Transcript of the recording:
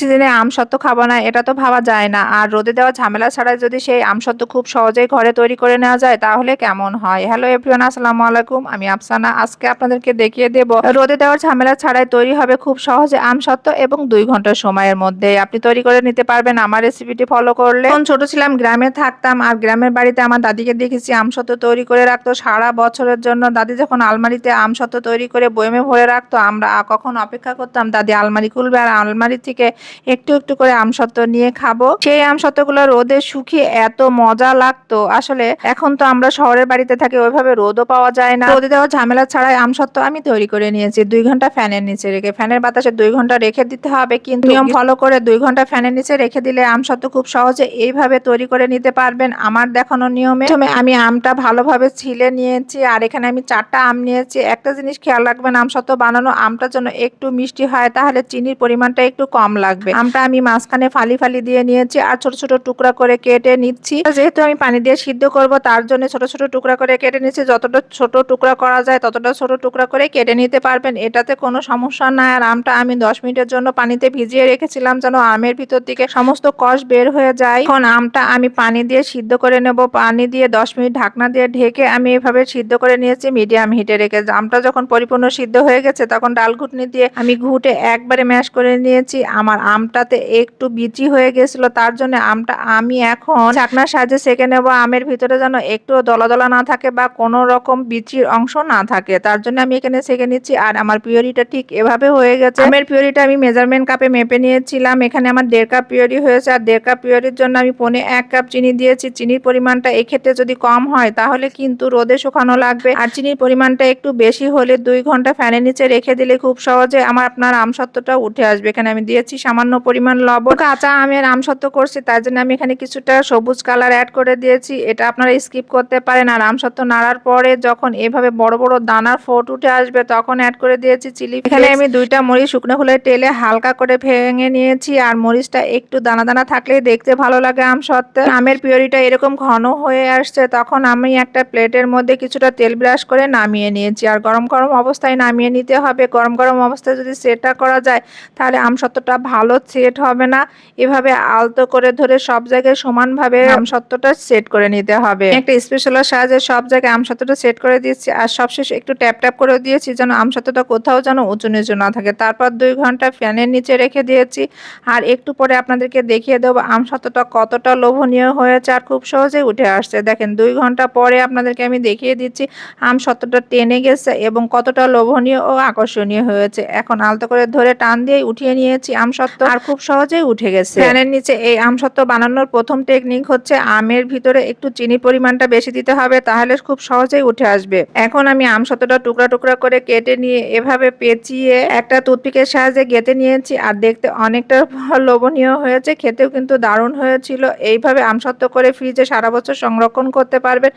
সিজনে আমসত্ত্ব খাব না, এটা তো ভাবা যায় না। আর রোদে দেওয়া ঝামেলা ছাড়া যদি সেই আম আমসত্ত্ব খুব সহজেই ঘরে তৈরি করে নেওয়া যায়, তাহলে কেমন হয়? হ্যালো এভরিওয়ান আসসালামু আলাইকুম। আমি আফসানা। আজকে আপনাদেরকে দেখিয়ে দেব, রোদে দেওয়ার ঝামেলা ছাড়াই তৈরি হবে খুব সহজে আম আমসত্ত্ব এবং দুই ঘণ্টার সময়ের মধ্যে। আপনি তৈরি করে নিতে পারবেন আমার রেসিপিটি ফলো করলে। যখন ছোট ছিলাম, গ্রামে থাকতাম আর গ্রামের বাড়িতে আমার দাদিকে দেখেছি আম আমসত্ত্ব তৈরি করে রাখতো। সারা বছরের জন্য দাদি যখন আলমারিতে আম আমসত্ত্ব তৈরি করে বয়মে ভরে রাখতো, আমরা কখন অপেক্ষা করতাম, দাদি, আলমারি খুলবে? আর আলমারি থেকে একটু একটু করে আমসত্ত্ব নিয়ে খাব। সেই আমসত্ত্বগুলো রোদে শুকিয়ে এত মজা লাগতো। আসলে এখন তো আমরা শহরের বাড়িতে থাকি ওইভাবে রোদও পাওয়া যায় না। রোদে দেওয়া ঝামেলা ছাড়াই আমসত্ত্ব আমি তৈরি করে নিয়েছি। দুই ঘণ্টা ফ্যানের নিচে রেখে ফ্যানের বাতাসে দুই ঘণ্টা রেখে দিতে হবে কিন্তু নিয়ম ফলো করে দুই ঘণ্টা ফ্যানের নিচে রেখে দিলে আমসত্ত্ব খুব সহজে এইভাবে তৈরি করে নিতে পারবেন আমার দেখানো নিয়মে। প্রথমে আমি আমটা ভালোভাবে ছিলে নিয়েছি আর এখানে আমি চারটা আম নিয়েছি। একটা জিনিস খেয়াল রাখবেন আমসত্ত্ব বানানো আমটা যেন একটু মিষ্টি হয় তাহলে চিনির পরিমাণটা একটু কম লাগবে। আমটা আমি মাঝখানে ফালি ফালি দিয়ে নিয়েছি আর ছোট ছোট টুকরা করে কেটে নিচ্ছি। যেহেতু আমি পানি দিয়ে সিদ্ধ করব, তার জন্য ছোট ছোট টুকরা করে কেটে নিচ্ছি। যতটা ছোট টুকরা করা যায়, ততটা ছোট টুকরা করে কেটে নিতে পারবেন। এটাতে কোনো সমস্যা নাই। আর আমটা আমি দশ মিনিটের জন্য পানিতে ভিজিয়ে রেখেছিলাম যেন আমের ভিতর থেকে সমস্ত কষ বের হয়ে যায়। এখন আমটা আমি পানি দিয়ে সিদ্ধ করে নেব। পানি দিয়ে দশ মিনিট ঢাকনা দিয়ে ঢেকে আমি এভাবে সিদ্ধ করে নিয়েছি। মিডিয়াম হিটে রেখে আমটা যখন পরিপূর্ণ সিদ্ধ হয়ে গেছে, তখন ডাল ঘুটনি দিয়ে আমি ঘুটে একবারে ম্যাশ করে নিয়েছি। আমার আমটাতে একটু বিচি হয়ে গেছিল, তার জন্য আমটা আমি এখন চাকনার সাহায্যে সেকে নেব। আমের ভিতরে যেন একটু দলা দলা না থাকে বা কোনো রকম বিচির অংশ না থাকে, তার জন্য আমি এখানে সেকে নিচ্ছি। আর আমার পিওরিটা ঠিক এভাবে হয়ে গেছে। আমের পিওরিটা আমি মেজারমেন্ট কাপে মেপে নিয়েছিলাম, এখানে আমার দেড় কাপ পিওরি হয়েছে। আর দেড় কাপ পিওরির জন্য আমি পনে এক কাপ চিনি দিয়েছি। চিনির পরিমাণটা এক্ষেত্রে যদি কম হয়, তাহলে কিন্তু রোদে শুকানো লাগবে। আর চিনির পরিমাণটা একটু বেশি হলে দুই ঘণ্টা ফ্যানের নিচে রেখে দিলে খুব সহজে আমার আপনার আমসত্ত্বটা উঠে আসবে। এখানে আমি দিয়েছি সামান্য পরিমাণ লবণ। কাঁচা আমের আমসত্ত্ব করছি, তার জন্য আমি এখানে কিছুটা সবুজ কালার অ্যাড করে দিয়েছি। এটা আপনারা স্কিপ করতে পারেন। আর আমসত্ত্ব নাড়ার পরে যখন এভাবে বড় বড় দানার ফোট উঠে আসবে, তখন অ্যাড করে দিয়েছি চিলি এখানে আমি দুইটা মরিচ শুকনো ফুলের তেলে হালকা করে ভেঙে নিয়েছি। আর মরিচটা একটু দানা দানা থাকলে দেখতে ভালো লাগে আম সত্ত্বে আমের পিওরিটা এরকম ঘন হয়ে আসছে, তখন আমি একটা প্লেটের মধ্যে কিছুটা তেল ব্রাশ করে নামিয়ে নিয়েছি। আর গরম গরম অবস্থায় নামিয়ে নিতে হবে। গরম গরম অবস্থায় যদি সেটটা করা যায়, তাহলে আমসত্ত্বটা ভালো সেট হবে না। এভাবে আলতো করে ধরে সব জায়গায় সমানভাবে আমসত্ত্বটা সেট করে নিতে হবে। একটা স্পেশালের সাহায্যে সব জায়গায় আমসত্ত্বটা সেট করে দিচ্ছি আর সবশেষ একটু ট্যাপ ট্যাপ করে দিয়েছি যেন আমসত্ত্বটা কোথাও যেন উঁচু নিচু না থাকে। তারপর দুই ঘণ্টা ফ্যানের নিচে রেখে দিয়েছি। আর একটু পরে আপনাদেরকে দেখিয়ে দেবো আমসত্ত্বটা কতটা লোভনীয় হয়েছে আর খুব সহজেই উঠে আসছে। দেখেন দুই ঘণ্টা পরে আপনাদেরকে আমি দেখিয়ে দিচ্ছি আম সত্ত্বটা টেনে গেছে এবং কতটা লোভনীয় ও আকর্ষণীয় হয়েছে। এখন আলতো করে ধরে টান দিয়ে উঠিয়ে নিয়েছি আম সত্ত্ব আর খুব সহজেই উঠে গেছে। ফ্যানের নিচে এই আম সত্ত্ব বানানোর প্রথম টেকনিক হচ্ছে আমের ভিতরে একটু চিনি পরিমাণটা বেশি দিতে হবে তাহলে খুব সহজেই উঠে আসবে। এখন আমি আম সত্ত্বটা টুকরা টুকরা করে কেটে নিয়ে এভাবে পেঁচিয়ে একটা টুথপিকের সাহায্যে গেঁথে নিয়েছি আর দেখতে অনেকটা লোভনীয় হয়েছে খেতেও কিন্তু দারুণ হয়েছিল। এইভাবে আমসত্ত্ব করে ফ্রিজে সারা বছর সংরক্ষণ করতে পারবেন।